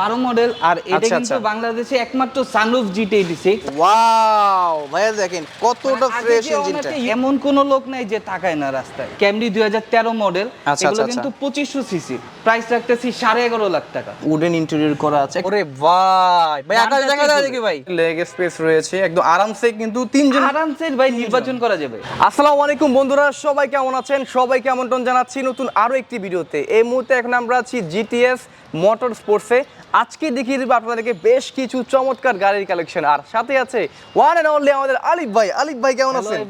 বারো মডেল আর এটা আচ্ছা, কিন্তু আচ্ছা। বাংলাদেশে একমাত্র sunroof GT eighty six wow ভাইয়া দেখেন কতটা ফ্রেশ ইঞ্জিনটা এমন কোন লোক নাই যে তাকায় না রাস্তায়। ক্যামরি দুই হাজার তেরো মডেল এগুলো আচ্ছা, কিন্তু পঁচিশশো সিসি প্রাইস রাখতেছি সাড়ে এগারো লাখ টাকা। উডেন ইন্টেরিয়র করা আছে। ওরে ভাই। ভাই আকাশ দেখা ঠিক যায় দেখি ভাই। লেগ স্পেস রয়েছে একদম আরামসে কিন্তু তিনজন আরামসে ভাই নির্বাচন করা যাবে। আসসালামু আলাইকুম বন্ধুরা সবাই কেমন আছেন? সবাইকে আমন্ত্রণ জানাচ্ছি নতুন আরও একটি ভিডিওতে। এই মুহূর্তে এখন আমরা আছি জিটিএস মোটর স্পোর্টসে আজকে দেখিয়ে দেবো আপনাদেরকে বেশ কিছু চমৎকার গাড়ির কালেকশন আর সাথে আছে ওয়ান এন্ড অনলি আমাদের আলিফ ভাই। আলিফ ভাই কেমন আছেন?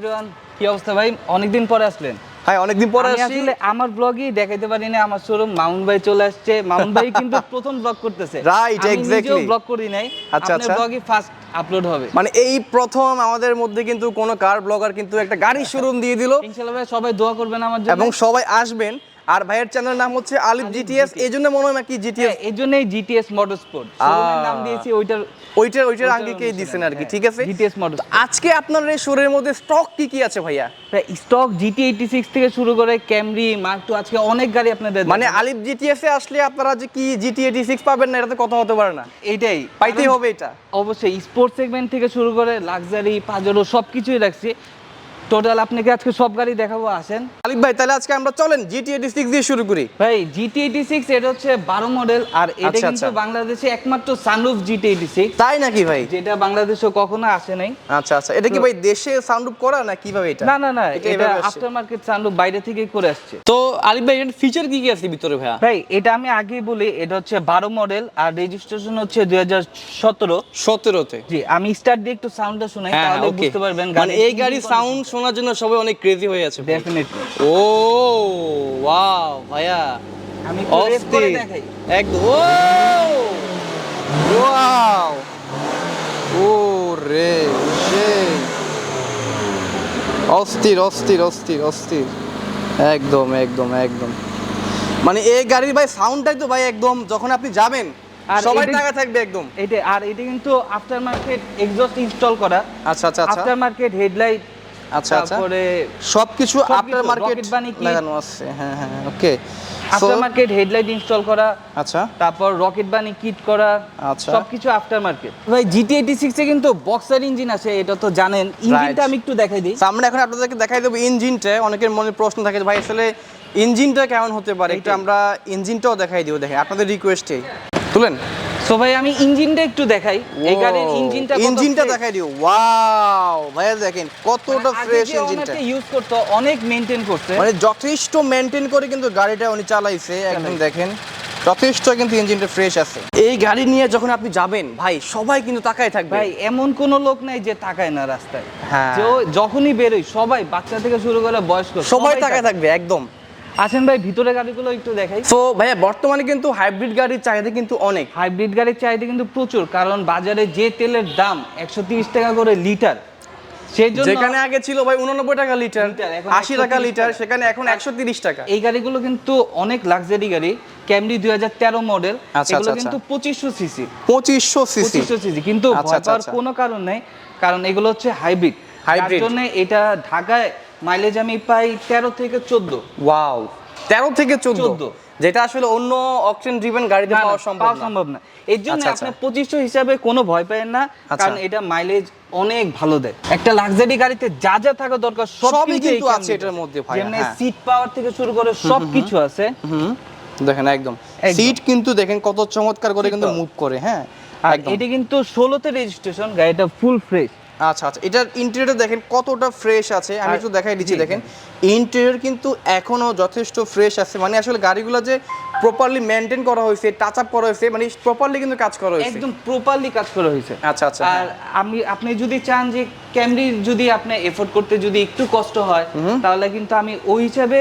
কি অবস্থা ভাই? অনেকদিন পরে আসলেন। হ্যাঁ অনেকদিন পরে আসলে আমার ব্লগই দেখাইতে পারি না আমার শোরুম মাউন্ট ভাই চলে আসছে। মাউন্ট ভাই কিন্তু প্রথম ব্লগ করতেছে। আমি নিজেও ব্লগ করি নাই। আচ্ছা, আচ্ছা। ব্লগই ফার্স্ট আপলোড হবে। মানে এই প্রথম আমাদের মধ্যে কিন্তু কোনো কার ব্লগার কিন্তু একটা গাড়ির শোরুম দিয়ে দিল। ইনশাআল্লাহ সবাই দোয়া করবেন আমার জন্য। এবং সবাই আসবেন। আর ভাইয়ের চ্যানেলের নাম হচ্ছে আলিফ জিটিএস এই জন্য মনে হয় নাকি জিটিএস এই জন্যই জিটিএস মোটর স্পোর্ট নাম দিয়েছি ওইটার ওইটার ওইটার আঙ্গিকেই দিচ্ছেন আর কি হ্যাঁ, ঠিক আছে? Model। তো আজকে আপনার এই শোরের মধ্যে স্টক কি কি আছে ভাইয়া? স্টক জিটি এইটি সিক্স থেকে শুরু করে ক্যামরি মার্ক টু আজকে অনেক গাড়ি আপনাদের মানে আলিফ জিটিএস এ আসলে আপনারা যে কি জিটি এইটি সিক্স পাবেন না এটা তো কথা হতে পারে না। এইটাই। পাইতেই হবে এটা। অবশ্যই স্পোর্টস সেগমেন্ট থেকে শুরু করে লাক্সারি পাজেরো সব কিছুই রাখছি। টোটাল আপনাকে আজকে সব গাড়ি দেখাবো আসেন। আলিফ ভাই তাহলে আজকে আমরা চলেন জিটি এইটি সিক্স দিয়ে শুরু করি। ভাই জিটি এইটি সিক্স এটা হচ্ছে বারো মডেল আর এটা আচ্ছা, কিন্তু আচ্ছা। বাংলাদেশে একমাত্র সানরুফ জিটি এইটি সিক্স তাই নাকি ভাই? যেটা বাংলাদেশে কখনো আসে নাই। আচ্ছা আচ্ছা। এটা কি ভাই দেশে সাউন্ড করা না কীভাবে এটা? না না না এটা? আফটার মার্কেট সানরুফ বাইরে থেকেই করে আসছে। তো আলিফ ভাই এর ফিচার কি কি আছে ভিতরে ভাইয়া? ভাই এটা আমি আগেই বলি এটা হচ্ছে বারো মডেল আর রেজিস্ট্রেশন হচ্ছে দুই হাজার সতেরো। সতেরোতে। জি আমি স্টার্ট দিয়ে একটু সাউন্ডটা শোনাই হ্যাঁ তাহলে বুঝতে পারবেন মানে এই গাড়ির সাউন্ড শোনার জন্য সবাই অনেক ক্রেজি হয়ে আছে। ডেফিনেটলি ও ওয়াও ভাইয়া। আমি অস্থির দেখাই। একদম ও! ওয়াও ও রে অস্থির অস্থির অস্থির অস্থির। একদম একদম একদম। মানে এই গাড়ির ভাই সাউন্ডটাই তো ভাই একদম যখন আপনি যাবেন সবাই টাকা থাকবে একদম। এটা আর এটা কিন্তু আফটার মার্কেট এক্সস্ট ইনস্টল করা। আচ্ছা আচ্ছা আফটার মার্কেট হেডলাইট আচ্ছা আচ্ছা। তারপরে সবকিছু আফটার মার্কেট। লাগানো আছে। হ্যাঁ হ্যাঁ okay after market headlight install করা আচ্ছা। তারপর রকেট বানি কিট করা আচ্ছা। সবকিছু আফটার মার্কেট ভাই জিটি এইটি সিক্স এ কিন্তু বক্সার ইঞ্জিন আছে এটা তো জানেন। ইঞ্জিনটা আমি একটু দেখাই দিই। আমরা এখন আপনাদেরকে দেখাই দেবো ইঞ্জিনটা অনেকের মনে প্রশ্ন থাকে ভাই আসলে ইঞ্জিনটা কেমন হতে পারে? একটু। আমরা ইঞ্জিনটাও দেখাই দিব দেখেন আপনাদের রিকোয়েস্টে তুলেন। সো ভাই আমি ইঞ্জিনটা একটু দেখাই। এই গাড়ির ইঞ্জিনটা ইঞ্জিনটা দেখাই দিও। ওয়াও ভাইয়া দেখেন কতটা ফ্রেশ ইঞ্জিনটা। অনেকে ইউজ করতো অনেক মেনটেন করছে। মানে যথেষ্ট মেনটেন করে কিন্তু গাড়িটা উনি চালাইছে একদম দেখেন যথেষ্ট কিন্তু ইঞ্জিনটা ফ্রেশ আছে। এই গাড়ি নিয়ে যখন আপনি যাবেন ভাই সবাই কিন্তু তাকায় থাকবে। ভাই এমন কোনো লোক নাই যে তাকায় না রাস্তায়। হ্যাঁ। যখনই বেরোয় সবাই বাচ্চা থেকে শুরু করে বয়স্ক সবাই তাকায়। থাকবে একদম। আসেন ভাই ভিতরে গাড়িগুলো একটু দেখাই। তো ভাইয়া বর্তমানে কিন্তু হাইব্রিড গাড়ির চাহিদা কিন্তু অনেক। হাইব্রিড গাড়ির চাহিদা কিন্তু প্রচুর কারণ বাজারে যে তেলের দাম একশো টাকা করে লিটার যেখানে আগে ছিল ভাই উননব্বই টাকা লিটার আশি টাকা লিটার সেখানে এখন একশো তিরিশ টাকা। এই গাড়িগুলো কিন্তু অনেক লাক্সারি গাড়ি ক্যামরি দুই হাজার তেরো মডেল আচ্ছা, এগুলো আচ্ছা, কিন্তু পঁচিশশো সিসি পঁচিশশো সিসি সিসি কিন্তু আচ্ছা, আচ্ছা, আচ্ছা। কোনো কারণ নেই কারণ এগুলো হচ্ছে হাইব্রিড হাইব্রিড জন্য এটা ঢাকায় মাইলেজ আমি পাই তেরো থেকে চোদ্দ। ওয়াও তেরো থেকে চোদ্দ? যেটা আসলে অন্য অকশন ড্রিভেন গাড়িতে পাওয়া সম্ভব পাওয়া সম্ভব না। এর জন্য আচ্ছা, আপনি আচ্ছা। পঁচিশশো হিসাবে কোনো ভয় পাবেন না আচ্ছা। কারণ এটা মাইলেজ অনেক ভালো দেয়। একটা লাক্সারি গাড়িতে যা যা থাকা দরকার সবই কিন্তু আছে এটার মধ্যে ভাই। সিট পাওয়ার থেকে শুরু করে সব কিছু আছে। দেখেন একদম। একদম। সিট কিন্তু দেখেন কত চমৎকার করে কিন্তু মুভ করে হ্যাঁ? আর এটা কিন্তু ষোলোতে রেজিস্ট্রেশন গাড়িটা ফুল ফ্রেশ আচ্ছা আচ্ছা। এটার ইন্টেরিয়র দেখেন কতটা ফ্রেশ আছে। আমি একটু দেখাই দিচ্ছি দেখেন। ইন্টেরিয়র কিন্তু এখনও যথেষ্ট ফ্রেশ আছে। মানে আসলে গাড়িগুলো যে প্রপারলি মেনটেন করা হয়েছে টাচ আপ করা হয়েছে মানে প্রপারলি কিন্তু কাজ করা হয়েছে। একদম প্রপারলি কাজ করা হয়েছে। আচ্ছা আচ্ছা। আর আমি আপনি যদি চান যে ক্যামরি যদি আপনি এফোর্ড করতে যদি একটু কষ্ট হয় তাহলে কিন্তু আমি ওই হিসাবে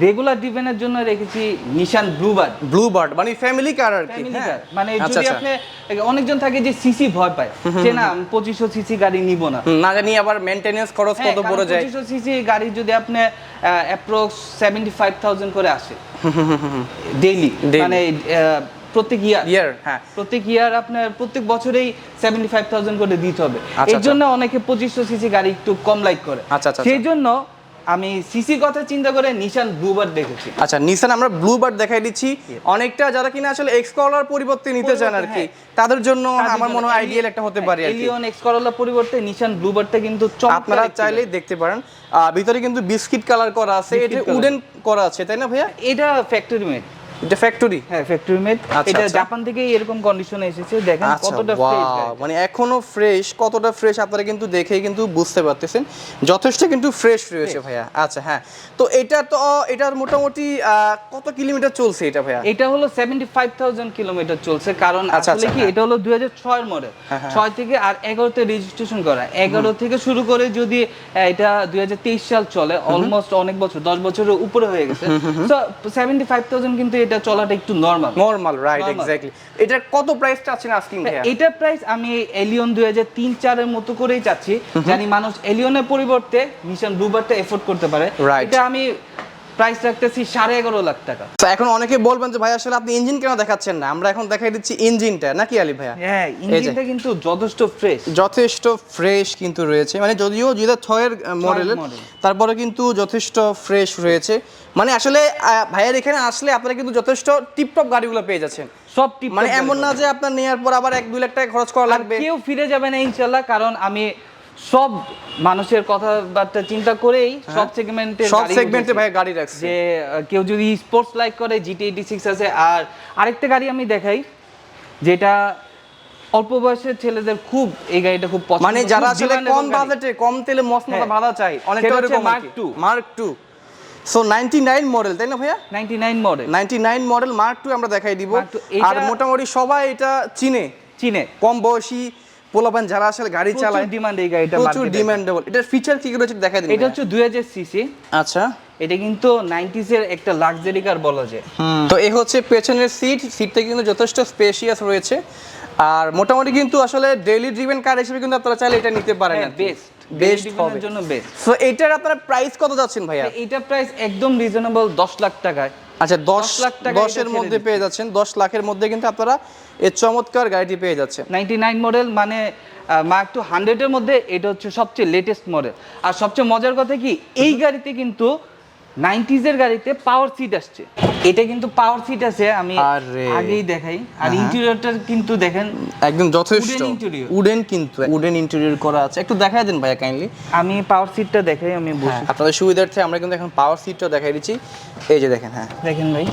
রেগুলার ডিভেনের জন্য রেখেছি নিশান ব্লুবার্ড ব্লু বার্ড মানে ফ্যামিলি কার আর কি হ্যাঁ। মানে আচ্ছা যদি আচ্ছা। আপনি অনেকজন থাকে যে সিসি ভয় পায় যে না পঁচিশশো সিসি গাড়ি নিব না। না জানি আবার মেনটেনেন্স খরচ কত পড়ে যায়। পঁচিশশো সিসি গাড়ি যদি আপনি অ্যাপ্রক্স সেভেন্টি ফাইভ থাউজেন্ড করে আসে। ডেইলি মানে প্রত্যেক ইয়ার ইয়ার হ্যাঁ। প্রত্যেক ইয়ার আপনার প্রত্যেক বছরেই সেভেন্টি ফাইভ থাউজেন্ড করে দিতে হবে। আচ্ছা, এর জন্য অনেকে পঁচিশশো সিসি গাড়ি একটু কম লাইক করে। আচ্ছা, আচ্ছা, সেই জন্য আমি সিসি কথা চিন্তা করে নিশান ব্লুবার্ড দেখেছি। আচ্ছা নিশান আমরা ব্লু বার্ড দেখাই দিচ্ছি। অনেকটা যারা কিনা আসলে এক্স কলার পরিবর্তে নিতে চান আর কি। তাদের জন্য আমার মনে হয় আইডিয়াল একটা হতে পারে এলিয়ন এক্স করলার পরিবর্তে নিশান ব্লুবার্ডটা কিন্তু চমৎকার আপনারা চাইলেই দেখতে পারেন। ভিতরে কিন্তু বিস্কিট কালার করা আছে এটা উডেন করা আছে তাই না ভাইয়া? এটা ফ্যাক্টরি মেড এটা ফ্যাক্টরি হ্যাঁ ফ্যাক্টরি মেড আচ্ছা, এটা আচ্ছা। জাপান থেকে এরকম কন্ডিশনে এসেছে। দেখেন আচ্ছা কতটা ফ্রেশ মানে এখনও ফ্রেশ কতটা ফ্রেশ আপনারা কিন্তু দেখেই কিন্তু বুঝতে পারতেছেন। যথেষ্ট কিন্তু ফ্রেশ রয়েছে ভাইয়া। আচ্ছা হ্যাঁ। তো এটা তো এটার মোটামুটি কত কিলোমিটার চলছে এটা ভাইয়া? এটা হলো সেভেন্টি ফাইভ থাউজেন্ড কিলোমিটার চলছে কারণ আচ্ছা, আসলে আচ্ছা, কি হ্যাঁ। এটা হলো দুই হাজার ছয়ের মডেল হ্যাঁ, হ্যাঁ। ছয় থেকে আর এগারোতে রেজিস্ট্রেশন করা। এগারো থেকে শুরু করে যদি এটা দুই হাজার তেইশ সাল চলে অলমোস্ট অনেক বছর দশ বছরের উপরে হয়ে গেছে। তো ফাইভ থাউজেন্ড কিন্তু এটা চলাটা একটু নরমাল নরমাল রাইট এক্স্যাক্টলি এটার কত প্রাইস চাচ্ছেন আস্কিং ভাইয়া? এটার প্রাইস আমি এলিয়ন দুই হাজার তিন চারের মতো করেই চাচ্ছি। জানি মানুষ এলিয়নের পরিবর্তে নিশান রুবারটা এফোর্ড করতে পারে। এটা আমি প্রাইস রাখতেছি সাড়ে এগারো লাখ টাকা। তো এখন অনেকে বলবেন যে ভাই আসলে আপনি ইঞ্জিন কেন দেখাচ্ছেন না? আমরা এখন দেখাই দিচ্ছি ইঞ্জিনটা। নাকি আলী ভাইয়া? হ্যাঁ ইঞ্জিনটা কিন্তু যথেষ্ট ফ্রেশ যথেষ্ট ফ্রেশ কিন্তু রয়েছে। মানে যদিও দুই হাজার ছয়ের মডেলের তারপরে কিন্তু যথেষ্ট ফ্রেশ রয়েছে। মানে আসলে ভাইয়ার এখানে আসলে আপনারা কিন্তু যথেষ্ট টিপটপ গাড়িগুলো পেয়ে যাচ্ছেন। সব টিপ মানে এমন না যে আপনার নেওয়ার পর আবার এক দুই লাখ টাকা খরচ করা লাগবে। কেউ ফিরে যাবে না ইনশাল্লাহ কারণ আমি সব মানুষের কথাবার্তা চিন্তা করেই সব সেগমেন্টে হ্যাঁ। সব সেগমেন্টে ভাই গাড়ি রাখছে। যে কেউ যদি স্পোর্টস লাইক করে জিটি এইটি সিক্স আছে। আর আরেকটা গাড়ি আমি দেখাই যেটা অল্প বয়সের ছেলেদের খুব এই গাড়িটা খুব পছন্দ। মানে যারা আসলে কম বাজেটে কম তেলে মশলা হ্যাঁ। ভাড়া চাই অনেকটা হচ্ছে এরকম Mark II। Mark two so ninety nine model তাই না ভাইয়া? Ninety nine model ninety nine model Mark two আমরা দেখাই দিব। আর মোটামুটি সবাই এটা চিনে। চিনে। কম বয়সী পোলাপান যারা আসলে গাড়ি চালায় ডিমান্ড এই গাড়িটা প্রচুর ডিমান্ডেবল এটার ফিচার কি রয়েছে দেখাই দিন এটা হচ্ছে দুই হাজার সিসি আচ্ছা। এটা কিন্তু নাইনটিস এর একটা লাক্সারি কার বলা যায়। তো এই হচ্ছে পেছনের সিট সিটটা কিন্তু যথেষ্ট স্পেশিয়াস রয়েছে। আর মোটামুটি কিন্তু আসলে ডেইলি ড্রিভেন কার হিসেবে কিন্তু আপনারা চাইলে এটা নিতে পারেন বেস্ট বেস্ট বেস্ট হবে। জন্য বেস্ট সো এটার আপনারা প্রাইস কত যাচ্ছেন ভাইয়া? এটা প্রাইস একদম রিজনেবল দশ লাখ টাকায়। আচ্ছা দশ লাখ টাকা দশের মধ্যে পেয়ে যাচ্ছেন দশ লাখের মধ্যে কিন্তু আপনারা এর চমৎকার গাড়িটি পেয়ে যাচ্ছেন। নাইনটি নাইন মডেল মানে মার্ক টু হান্ড্রেডের মধ্যে এটা হচ্ছে সবচেয়ে লেটেস্ট মডেল আর সবচেয়ে মজার কথা কি এই গাড়িতে কিন্তু নাইনটিজের গাড়িতে পাওয়ার সিট আসছে। এটা কিন্তু পাওয়ার সিট আছে আমি। আগেই দেখাই। আর। ইন্টেরিয়রটা কিন্তু দেখেন একদম যথেষ্ট। উডেন কিন্তু উডেন ইন্টেরিয়র করা আছে। একটু দেখাই দেন ভাইয়া কাইন্ডলি আমি পাওয়ার সিটটা দেখাই আমি বসি। হ্যাঁ আপনাদের সুবিধার্থে আমরা কিন্তু এখন পাওয়ার সিটটা দেখাই দিচ্ছি। এই যে দেখেন হ্যাঁ। দেখেন ভাই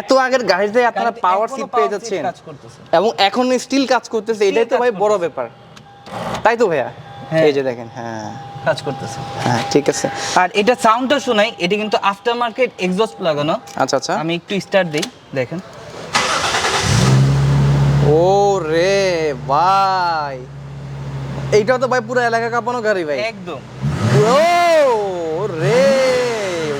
এত আগের গাড়িতে আপনারা পাওয়ার সিট পেয়ে যাচ্ছেন। এবং এখন স্টিল কাজ করতেছে। এটাই তো ভাই বড় ব্যাপার। তাই তো ভাইয়া? হ্যাঁ। এই যে দেখেন হ্যাঁ। কাজ করতেছে। হ্যাঁ ঠিক আছে। আর এটা সাউন্ডটা শোনাই এটা কিন্তু আফটার মার্কেট এক্সস্ট লাগানো। আচ্ছা আচ্ছা। আমি একটু স্টার্ট দেই দেখেন। ও রে ভাই এইটা তো ভাই পুরো এলাকা কাঁপানো গাড়ি ভাই। একদম। ও রে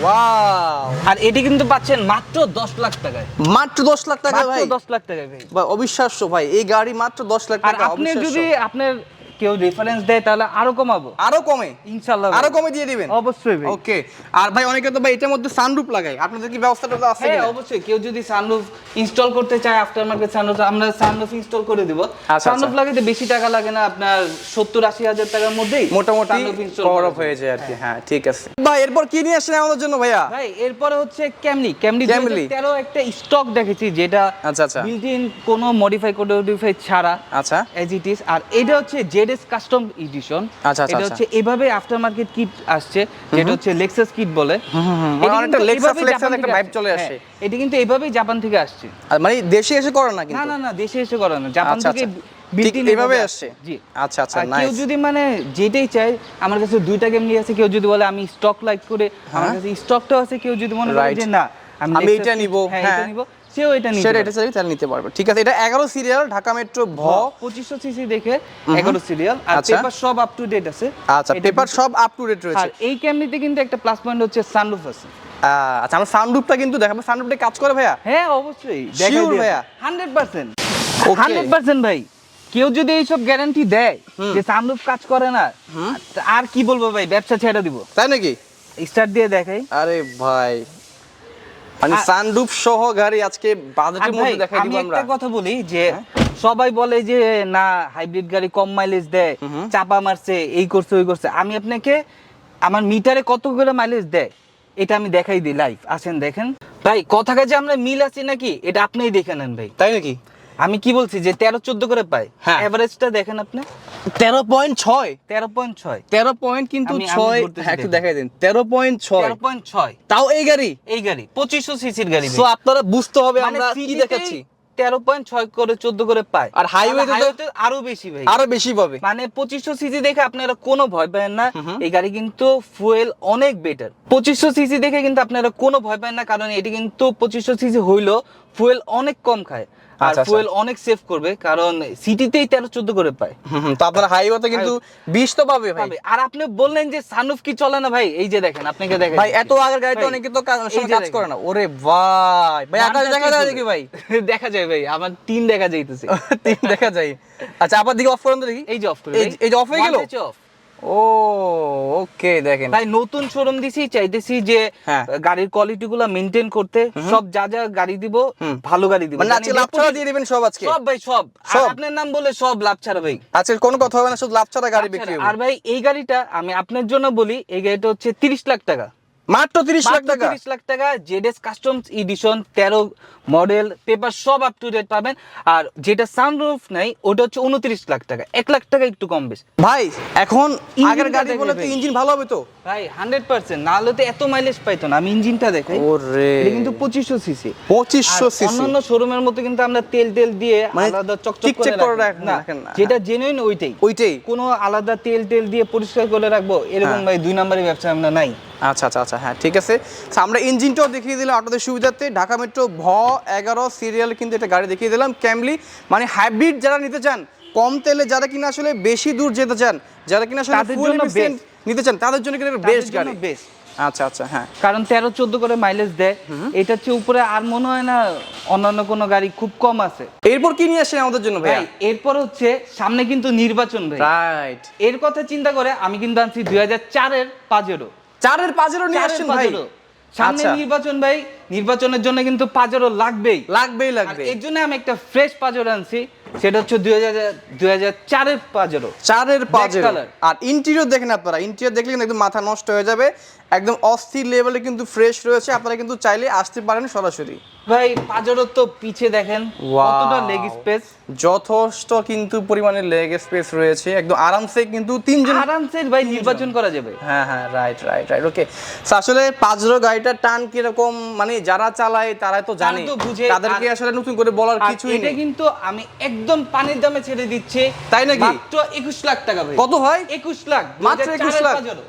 ওয়াও। আর এটি কিন্তু পাচ্ছেন মাত্র দশ লাখ টাকায়। মাত্র দশ লাখ টাকা ভাই। দশ লাখ টাকায় ভাই। অবিশ্বাস্য ভাই এই গাড়ি মাত্র দশ লাখ আর টাকা আপনি যদি আপনার কেউ রেফারেন্স দেয় তাহলে আরও কমাবো? আরও কমে। ইনশাল্লাহ ভাই। আরও কমে দিয়ে দিবেন? অবশ্যই ভাই। ওকে আর ভাই অনেকে তো ভাই এটার মধ্যে সানরুফ লাগায়। আপনাদের কি ব্যবস্থাটা তো আছে হ্যাঁ অবশ্যই। কেউ যদি সানরুফ ইনস্টল করতে চায় আফটার মার্কেট সানরুফ আমরা সানরুফ ইনস্টল করে দিব। আচ্ছা। সানরুফ লাগাইতে বেশি টাকা লাগে না আপনার সত্তর আশি হাজার টাকার মধ্যেই মোটামুটি কভার আপ হয়ে যায় আর কি। হ্যাঁ। ঠিক আছে। ভাই এরপর কি নিয়ে আসছেন আমাদের জন্য ভাইয়া? ভাই এরপরে হচ্ছে ক্যামলি ক্যামলি Camry। তেরো একটা স্টক দেখেছি যেটা আচ্ছা, আচ্ছা। বিল্ট ইন কোনো মডিফাই মডিফাই ছাড়া আচ্ছা। এজ ইট ইজ আর এটা হচ্ছে জেডএস কাস্টম এডিশন এটা আচ্ছা। হচ্ছে এভাবে আফটার মার্কেট কিট আসছে যেটা হচ্ছে লেক্সাস কিট বলে মানে এটা অনেকটা এভাবেই জাপান একটা আসছে। চলে হ্যাঁ, আসে। এটা কিন্তু এভাবেই জাপান থেকে আসছে মানে দেশে এসে করে না না কিন্তু না না দেশে এসে করা না জাপান আচ্ছা, থেকে আচ্ছা। এভাবে আসছে? জি আচ্ছা, আচ্ছা, কেউ যদি মানে যেটাই আমার কাছে দুইটা কেমনি আছে কেউ যদি বলে আমি স্টক লাইক করে আমার কাছে স্টকটাও আছে কেউ যদি মনে করে হ্যাঁ। যে না আমি হ্যাঁ এটা হ্যাঁ। নিব সেও এটা নিবে সেটা এটা তাহলে নিতে পারবে। ঠিক আছে এটা এগারো সিরিয়াল ঢাকা মেট্রো ভ। পঁচিশশো সিসি দেখে এগারো সিরিয়াল আর আচ্ছা। পেপার সব আপ টু ডেট আছে। আচ্ছা পেপার সব আপ টু ডেট আর এই ক্যামনিতে কিন্তু একটা প্লাস পয়েন্ট হচ্ছে সানরুফ আছে। আচ্ছা আমরা সানরুফটা কিন্তু দেখাবো। সানরুফটা কাজ করে ভাইয়া? হ্যাঁ অবশ্যই। Sure ভাইয়া? Hundred percent Okay. Hundred percent ভাই। কেউ যদি এইসব গ্যারান্টি দেয় যে সানরুফ কাজ করে না আর কি বলব ভাই? ব্যবসা ছেড়ে দিব। তাই নাকি? স্টার্ট দিয়ে দেখাই। আরে ভাই মানে সানরুফ সহ গাড়ি আজকে বাজেটের মধ্যে দেখাই আমি দিব আমরা। হ্যাঁ? একটা কথা বলি যে সবাই বলে যে না হাইব্রিড গাড়ি কম মাইলেজ দেয় চাপা মারছে এই করছে ওই করছে। আমি আপনাকে আমার মিটারে কত করে মাইলেজ দেয় এটা আমি দেখাই দিই লাইভ আসেন দেখেন। ভাই কথা কাজে আমরা মিল আছি নাকি? এটা আপনিই দেখে নেন ভাই। তাই নাকি? আমি কি বলছি যে তেরো চোদ্দ করে পাই। হ্যাঁ। এভারেজটা দেখেন আপনি। তেরো পয়েন্ট ছয়। তেরো পয়েন্ট ছয়। তেরো পয়েন্ট কিন্তু ছয়। হ্যাঁ একটু দেখাই দিন। তেরো পয়েন্ট ছয়। তেরো পয়েন্ট ছয়। তাও এই গাড়ি? এই গাড়ি পঁচিশশো সিসির গাড়ি তো আপনারা বুঝতে হবে মানে আমরা কি দেখাচ্ছি। তেরো পয়েন্ট ছয় করে চোদ্দ করে পায়। আর তো- হাইওয়েতে আরও বেশি ভাই। আরও বেশি পাবে। মানে পঁচিশশো সিসি দেখে আপনারা কোনো ভয় পাবেন না। এই গাড়ি কিন্তু ফুয়েল অনেক বেটার পঁচিশশো সিসি দেখে কিন্তু আপনারা কোনো ভয় পাবেন না কারণ এটি কিন্তু পঁচিশশো সিসি হইল ফুয়েল অনেক কম খায়। আর আচ্ছা, আচ্ছা। ফুয়েল অনেক সেভ করবে কারণ সিটিতেই তেরো চোদ্দ করে পায়। তো আপনার হাইওয়েতে কিন্তু বিশ তো পাবে ভাই। আর আপনি বললেন যে সানুফ কি চলে না ভাই? এই যে দেখেন আপনাকে দেখেন। ভাই এত আগের গাড়িতে অনেকে তো কাজ। করে না। ওরে ভাই ভাই আকাশ দেখা যায় নাকি ভাই? দেখা যায় ভাই আমার তিন দেখা যাইতেছে। তিন দেখা যায়। আচ্ছা আবার দিকে অফ করেন তো দেখি। এই যে অফ করে এই- এই যে অফ হয়ে গেল? অফ ও ওকে দেখেন। ভাই নতুন শোরুম দিছি চাইতেছি যে হ্যাঁ। গাড়ির কোয়ালিটি গুলা মেনটেন করতে সব যা যা গাড়ি দিব ভালো গাড়ি দিব। মানে আজকে লাভ ছাড়া দিয়ে দিবেন সব আজকে? সব ভাই সব। আপনার নাম বলে সব লাভ ছাড়া ভাই। আজকে কোনো কথা হবে না শুধু লাভ ছাড়া গাড়ি বিক্রি। হবে। আর ভাই এই গাড়িটা আমি আপনার জন্য বলি এই গাড়িটা হচ্ছে তিরিশ লাখ টাকা। মাত্র তিরিশ লাখ টাকা। তিরিশ লাখ টাকা জেডএস কাস্টমস এডিশন তেরো মডেল পেপার সব আপ টু ডেট পাবেন। আর যেটা সানরুফ নাই ওটা হচ্ছে উনত্রিশ লাখ টাকা। লাখ টাকা একটু কম বেশি। ভাই এখন আগের গাড়ি বলে তো ইঞ্জিন ভালো হবে তো? ভাই তো এত মাইলেজ পাইতো না। আমি ইঞ্জিনটা দেখাই। ওরে। এটা কিন্তু পঁচিশশো সিসি পঁচিশশো সিসি অন্যান্য শোরুমের মতো কিন্তু আমরা তেল তেল দিয়ে মানে আলাদা চকচক করে করে রাখি রাখেন না যেটা জেনুইন ওইটাই। ওইটাই। কোনো আলাদা তেল তেল দিয়ে পরিষ্কার করে রাখব এরকম হ্যাঁ। ভাই দুই নম্বরের ব্যবসা আমরা নাই। আচ্ছা আচ্ছা আচ্ছা হ্যাঁ ঠিক আছে। আমরা ইঞ্জিনটাও দেখিয়ে দিলাম আপনাদের সুবিধার্থে। ঢাকা মেট্রো ভ এগারো সিরিয়াল কিন্তু এটা গাড়ি দেখিয়ে দিলাম। ক্যামলি মানে হাইব্রিড যারা নিতে চান কম তেলে যারা কিনা আসলে বেশি দূর যেতে চান যারা কিনা আসলে নিতে চান তাদের জন্য কিন্তু বেস্ট গাড়ি। বেস্ট আচ্ছা আচ্ছা হ্যাঁ। কারণ তেরো চোদ্দ করে মাইলেজ দেয়। এটা হচ্ছে উপরে আর মনে হয় না অন্যান্য কোনো গাড়ি খুব কম আছে। এরপর কি নিয়ে আসেন আমাদের জন্য ভাই এরপর হচ্ছে সামনে কিন্তু নির্বাচন ভাই। রাইট এর কথা চিন্তা করে আমি কিন্তু আনছি দুই হাজার চারের পাজেরো চারের পাজেরও নিয়ে আসছেন ভাই। সামনে আচ্ছা। নির্বাচন ভাই নির্বাচনের জন্য কিন্তু পাজেরো লাগবেই। লাগবেই লাগবে এর জন্য আমি একটা ফ্রেশ পাজেরো আনছি সেটা হচ্ছে দুই হাজার দুই হাজার চারের পাজেরো চারের color। আর ইন্টেরিয়র দেখেন আপনারা ইন্টেরিয়র দেখলে কিন্তু একদম মাথা নষ্ট হয়ে যাবে। একদম অস্থির লেভেলে কিন্তু ফ্রেশ রয়েছে। আপনারা কিন্তু চাইলে আসতে পারেন সরাসরি। ভাই পাজেরো তো পিছে দেখেন কতটা লেগ স্পেস যথেষ্ট কিন্তু পরিমাণে লেগ স্পেস রয়েছে। একদম আরামসে কিন্তু তিনজন আরামসে ভাই নির্বাচন করা যাবে। হ্যাঁ হ্যাঁ রাইট রাইট রাইট ওকে আসলে পাঁচরো গাড়িটার টান কীরকম মানে যারা চালায় তারা তো জানে। তো বুঝে, তাদেরকে আসলে নতুন করে বলার কিছুই এটা কিন্তু আমি একদম পানির দামে ছেড়ে দিচ্ছি। তাই নাকি? মাত্র একুশ লাখ টাকা ভাই। কত হয়? একুশ লাখ মাত্র 2004 একুশ লাখ। পাজেরো।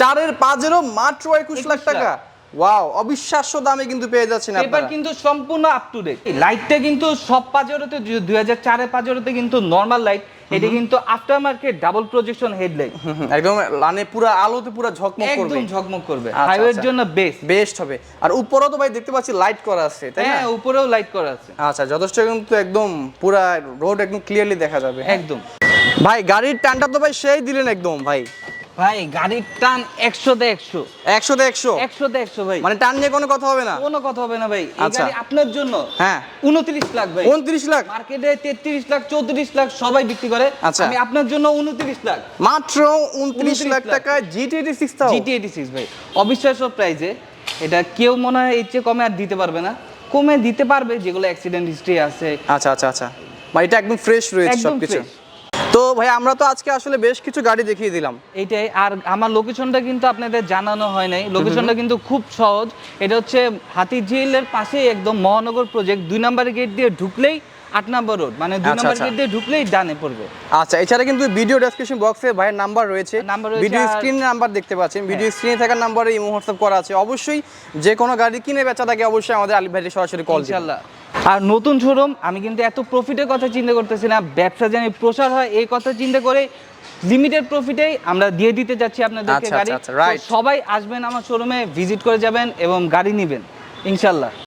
চারের পাঁচেরও মাত্র একুশ লাখ টাকা। ওয়াও অবিশ্বাস্য দামে কিন্তু পেয়ে যাচ্ছেন পেপার কিন্তু সম্পূর্ণ আপ টু ডেট লাইটটা কিন্তু সব পাজেরোতে দুই হাজার চারের পাজেরোতে কিন্তু নর্মাল লাইট এটা কিন্তু aftermarket double projection headlight একদম মানে পুরো আলোতে পুরো ঝকমক করবে। একদম ঝকমক করবে। হাইওয়ের। জন্য বেস্ট বেস্ট হবে। আর উপরেও তো ভাই দেখতে পাচ্ছি লাইট করা আছে তাই না? হ্যাঁ উপরেও লাইট করা আছে। আচ্ছা যথেষ্ট কিন্তু একদম পুরা রোড একদম ক্লিয়ারলি দেখা যাবে। একদম। ভাই গাড়ির টানটা তো ভাই সেই দিলেন একদম ভাই। ভাই গাড়ির টান একশোতে একশো। একশোতে একশো। একশোতে একশো ভাই। মানে টান নিয়ে কোনো কথা হবে না। কোনো কথা হবে না ভাই। আচ্ছা। আপনার জন্য। হ্যাঁ। উনত্রিশ লাখ ভাই। উনত্রিশ লাখ। মার্কেটে তেত্রিশ লাখ চৌত্রিশ লাখ সবাই বিক্রি করে। আচ্ছা। আমি আপনার জন্য উনত্রিশ লাখ। মাত্র উনত্রিশ লাখ। টাকা GT eighty six GT eighty six ভাই। অবিশ্বাস্য প্রাইজে এটা কেউ মনে হয় এর চেয়ে কমে আর দিতে পারবে না। কমে দিতে পারবে যেগুলো অ্যাক্সিডেন্ট হিস্ট্রি আছে। আচ্ছা আচ্ছা আচ্ছা। মানে এটা একদম ফ্রেশ রয়েছে সবকিছু। তো ভাই আমরা তো আজকে আসলে বেশ কিছু গাড়ি দেখিয়ে দিলাম। এইটাই আর আমার লোকেশনটা কিন্তু আপনাদের জানানো হয় নাই। লোকেশনটা কিন্তু খুব সহজ। এটা হচ্ছে হাতিঝিলের পাশেই একদম মহানগর প্রজেক্ট দুই নম্বর গেট দিয়ে ঢুকলেই আট নম্বর রোড মানে দুই আচ্ছা, নম্বর আচ্ছা। গেট দিয়ে ঢুকলেই ডানে পড়বে। আচ্ছা এছাড়া কিন্তু ভিডিও ডেসক্রিপশন বক্সে ভাইয়ের নাম্বার রয়েছে। ভিডিও স্ক্রিন নাম্বার দেখতে পাচ্ছেন। ভিডিও স্ক্রিনে থাকা নাম্বারে ইমো হোয়াটসঅ্যাপ করা আছে। অবশ্যই যে কোনো গাড়ি কিনে বেচা থাকে অবশ্যই আমাদের আলিফ ভাইকে সরাসরি কল দিন ইনশাল্লাহ। আর নতুন শোরুম আমি কিন্তু এত প্রফিটের কথা চিন্তা করতেছি না। ব্যবসা যেন প্রসার হয় এই কথা চিন্তা করে লিমিটেড প্রফিটেই আমরা দিয়ে দিতে যাচ্ছি আপনাদেরকে আচ্ছা, গাড়ি। আচ্ছা, আচ্ছা, right. তো সবাই আসবেন আমার শোরুমে ভিজিট করে যাবেন এবং গাড়ি নেবেন ইনশাল্লাহ।